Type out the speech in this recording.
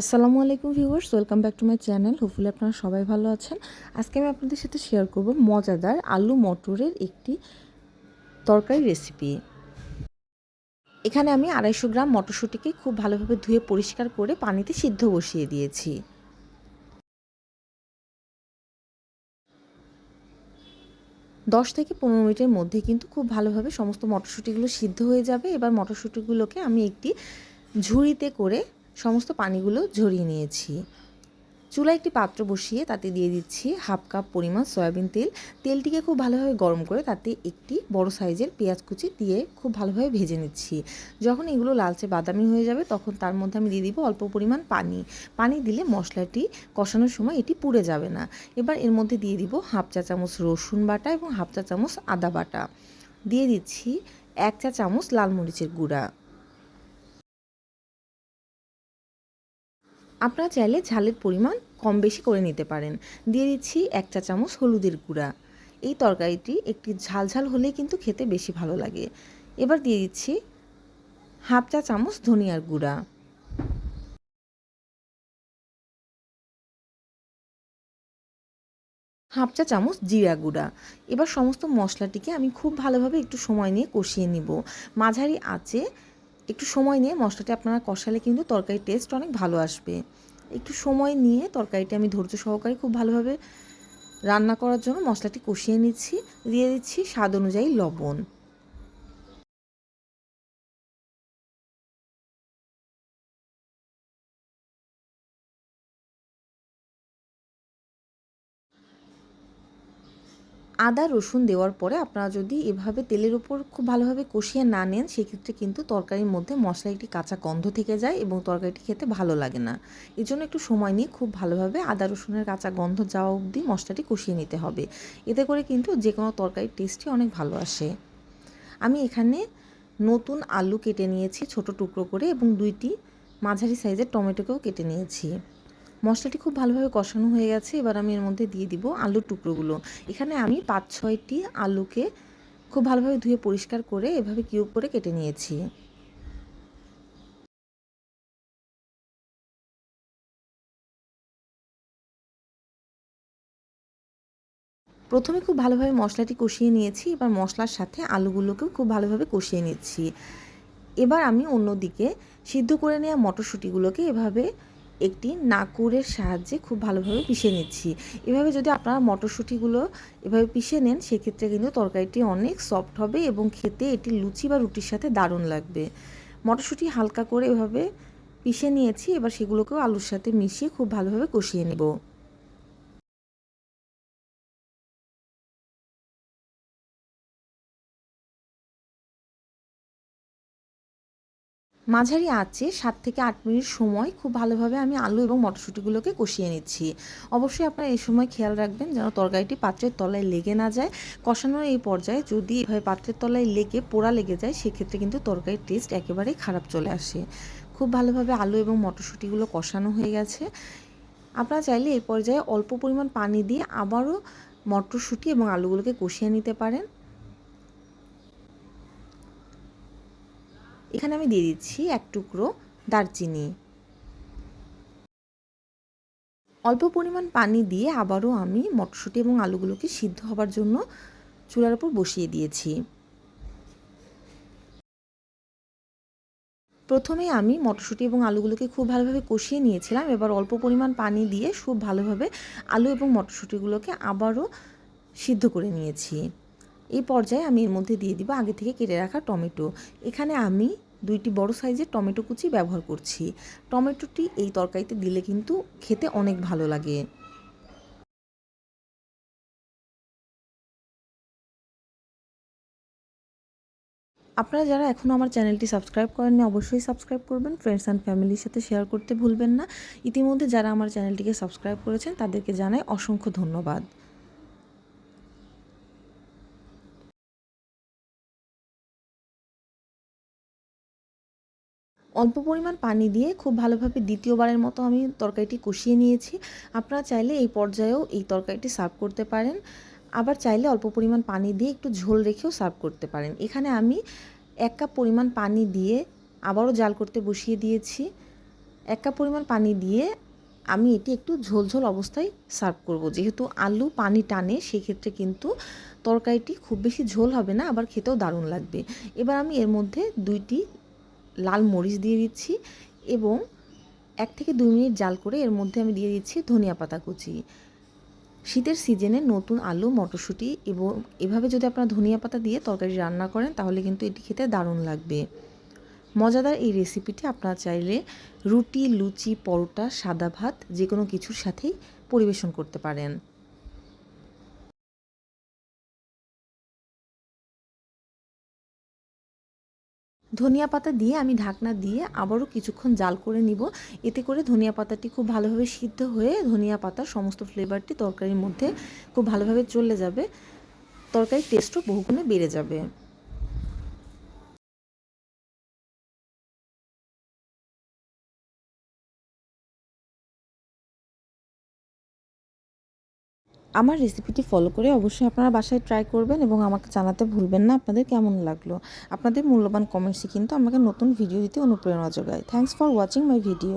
আসসালামু আলাইকুম viewers, welcome back to my channel. Hopefully আপনারা সবাই ভালো আছেন। আজকে আমি আপনাদের সাথে শেয়ার করব মজাদার আলু মটরের একটি তরকারি রেসিপি এখানে আমি আড়াইশো গ্রাম মটরশুঁটিকে খুব ভালোভাবে ধুয়ে পরিষ্কার করে পানিতে সিদ্ধ বসিয়ে দিয়েছি। দশ থেকে পনেরো মিনিটের মধ্যে কিন্তু খুব ভালোভাবে সমস্ত মটরশুঁটিগুলো সিদ্ধ হয়ে যাবে। এবার মটরশুঁটিগুলোকে আমি একটি ঝুড়িতে করে সমস্ত পানিগুলো ঝরিয়ে নিয়েছি। চুলা একটি পাত্র বসিয়ে তাতে দিয়ে দিচ্ছি হাফ কাপ পরিমাণ সয়াবিন তেল। তেলটিকে খুব ভালোভাবে গরম করে তাতে একটি বড় সাইজের পেঁয়াজ কুচি দিয়ে খুব ভালোভাবে ভেজে নিচ্ছি। যখন এগুলো লালচে বাদামি হয়ে যাবে তখন তার মধ্যে আমি দিয়ে দিব অল্প পরিমাণ পানি। পানি দিলে মশলাটি কষানোর সময় এটি পুড়ে যাবে না। এবার এর মধ্যে দিয়ে দিব হাফ চা চামচ রসুন বাটা এবং হাফ চা চামচ আদা বাটা। দিয়ে দিচ্ছি এক চা চামচ লাল মরিচের গুঁড়া। আপনারা চাইলে ঝালের পরিমাণ কম বেশি করে নিতে পারেন। দিয়ে দিচ্ছি এক চা চামচ হলুদের গুঁড়া। এই তরকারিটি একটি ঝাল ঝাল হলে কিন্তু খেতে বেশি ভালো লাগে। এবার দিয়ে দিচ্ছি হাফ চা চামচ ধনিয়ার গুঁড়া। হাফ চা চামচ জিরা গুঁড়া। এবার সমস্ত মশলাটিকে আমি খুব ভালোভাবে একটু সময় নিয়ে কষিয়ে নিব। মাঝারি আঁচে একটু সময় নিয়ে মশলাটি আপনারা কষালে কিন্তু তরকারির টেস্ট অনেক ভালো আসবে। একটু সময় নিয়ে তরকারিটি আমি ধৈর্য সহকারে খুব ভালোভাবে রান্না করার জন্য মশলাটি কষিয়ে নিচ্ছি। দিয়ে দিচ্ছি স্বাদ অনুযায়ী লবণ। আদা, রসুন দেওয়ার পরে আপনারা যদি এভাবে তেলের উপর খুব ভালোভাবে কষিয়ে না নেন, সেক্ষেত্রে কিন্তু তরকারির মধ্যে মশলা একটি কাঁচা গন্ধ থেকে যায় এবং তরকারিটি খেতে ভালো লাগে না। এই জন্য একটু সময় নিয়ে খুব ভালোভাবে আদা, রসুনের কাঁচা গন্ধ যাওয়া অবধি মশলাটি কষিয়ে নিতে হবে। এতে করে কিন্তু যে কোনো তরকারির টেস্টই অনেক ভালো আসে। আমি এখানে নতুন আলু কেটে নিয়েছি ছোট টুকরো করে এবং দুইটি মাঝারি সাইজের টমেটোকেও কেটে নিয়েছি। মশলাটি খুব ভালোভাবে কষানো হয়ে গেছে, এবার আমি এর মধ্যে দিয়ে দিব আলুর টুকরোগুলো। এখানে আমি পাঁচ, ছয়টি আলুকে খুব ভালোভাবে ধুয়ে পরিষ্কার করে এভাবে কিউব করে কেটে নিয়েছি। প্রথমে খুব ভালোভাবে মশলাটি কষিয়ে নিয়েছি, এবার মশলার সাথে আলুগুলোকেও খুব ভালোভাবে কষিয়ে নিচ্ছি। এবার আমি অন্যদিকে সিদ্ধ করে নেওয়া মটরশুঁটিগুলোকে এভাবে একটি নাকুরের সাহায্যে খুব ভালোভাবে পিষে নিচ্ছি। এভাবে যদি আপনারা মটরশুঁটিগুলো এভাবে পিষে নেন, সেক্ষেত্রে কিন্তু তরকারিটি অনেক সফট হবে এবং খেতে এটি লুচি বা রুটির সাথে দারুণ লাগবে। মটরশুঁটি হালকা করে এভাবে পিষে নিয়েছি, এবার সেগুলোকেও আলুর সাথে মিশিয়ে খুব ভালোভাবে কষিয়ে নেব। মাঝারি আঁচে সাত থেকে আট মিনিট সময় খুব ভালোভাবে আমি আলু এবং মটরশুঁটিগুলোকে কষিয়ে নিচ্ছি। অবশ্যই আপনারা এই সময় খেয়াল রাখবেন যেন তরকারিটি পাত্রের তলায় লেগে না যায়। কষানোর এই পর্যায়ে যদি এভাবে পাত্রের তলায় লেগে, পোড়া লেগে যায়, সেক্ষেত্রে কিন্তু তরকারির টেস্ট একেবারেই খারাপ চলে আসে। খুব ভালোভাবে আলু এবং মটরশুঁটিগুলো কষানো হয়ে গেছে। আপনারা চাইলে এই পর্যায়ে অল্প পরিমাণ পানি দিয়ে আবারও মটরশুঁটি এবং আলুগুলোকে কষিয়ে নিতে পারেন। এখানে আমি দিয়ে দিচ্ছি এক টুকরো দারচিনি। অল্প পরিমাণ পানি দিয়ে আবারও আমি মটরশুঁটি এবং আলুগুলোকে সিদ্ধ হবার জন্য চুলার উপর বসিয়ে দিয়েছি। প্রথমে আমি মটরশুঁটি এবং আলুগুলোকে খুব ভালোভাবে কষিয়ে নিয়েছিলাম। এবার অল্প পরিমাণ পানি দিয়ে খুব ভালোভাবে আলু এবং মটরশুঁটিগুলোকে আবারও সিদ্ধ করে নিয়েছি। এই পর্যায়ে আমি এর মধ্যে দিয়ে দিব আগে থেকে কেটে রাখা টমেটো। এখানে আমি দুইটি বড় সাইজের টমেটো কুচি ব্যবহার করছি। টমেটোটি এই তরকারিতে দিলে কিন্তু খেতে অনেক ভালো লাগে। আপনারা যারা এখনও আমার চ্যানেলটি সাবস্ক্রাইব করেননি, অবশ্যই সাবস্ক্রাইব করবেন। ফ্রেন্ডস অ্যান্ড ফ্যামিলির সাথে শেয়ার করতে ভুলবেন না। ইতিমধ্যে যারা আমার চ্যানেলটিকে সাবস্ক্রাইব করেছেন, তাদেরকে জানাই অসংখ্য ধন্যবাদ। অল্প পরিমাণ পানি দিয়ে খুব ভালোভাবে দ্বিতীয়বারের মতো আমি তরকারিটি কষিয়ে নিয়েছি। আপনারা চাইলে এই পর্যায়েও এই তরকারিটি সার্ভ করতে পারেন। আবার চাইলে অল্প পরিমাণ পানি দিয়ে একটু ঝোল রেখেও সার্ভ করতে পারেন। এখানে আমি এক কাপ পরিমাণ পানি দিয়ে আবারও জাল করতে বসিয়ে দিয়েছি। এক কাপ পরিমাণ পানি দিয়ে আমি এটি একটু ঝোলঝোল অবস্থায় সার্ভ করব। যেহেতু আলু পানি টানে, সেক্ষেত্রে কিন্তু তরকারিটি খুব বেশি ঝোল হবে না, আবার খেতেও দারুণ লাগবে। এবার আমি এর মধ্যে দুইটি লাল মরিচ দিয়ে দিচ্ছি এবং এক থেকে দুই মিনিট জাল করে এর মধ্যে আমি দিয়ে দিচ্ছি ধনিয়া পাতা কুচি। শীতের সিজনে নতুন আলু, মটরশুঁটি এবং এভাবে যদি আপনারা ধনিয়া পাতা দিয়ে তরকারি রান্না করেন, তাহলে কিন্তু এটি খেতে দারুণ লাগবে। মজাদার এই রেসিপিটি আপনারা চাইলে রুটি, লুচি, পরোটা, সাদা ভাত যে কোনো কিছুর সাথেই পরিবেশন করতে পারেন। ধনিয়া পাতা দিয়ে আমি ঢাকনা দিয়ে আবারও কিছুক্ষণ জাল করে নিব। এতে করে ধনিয়া পাতাটি খুব ভালোভাবে সিদ্ধ হয়ে ধনিয়া পাতার সমস্ত ফ্লেভারটি তরকারির মধ্যে খুব ভালোভাবে চলে যাবে। তরকারির টেস্টও বহুগুণে বেড়ে যাবে। আমার রেসিপিটি ফলো করে অবশ্যই আপনারা বাসায় ট্রাই করবেন এবং আমাকে জানাতে ভুলবেন না আপনাদের কেমন লাগল। আপনাদের মূল্যবান কমেন্টসই কিন্তু আমাকে নতুন ভিডিও দিতে অনুপ্রেরণা যোগায়। Thanks for watching my video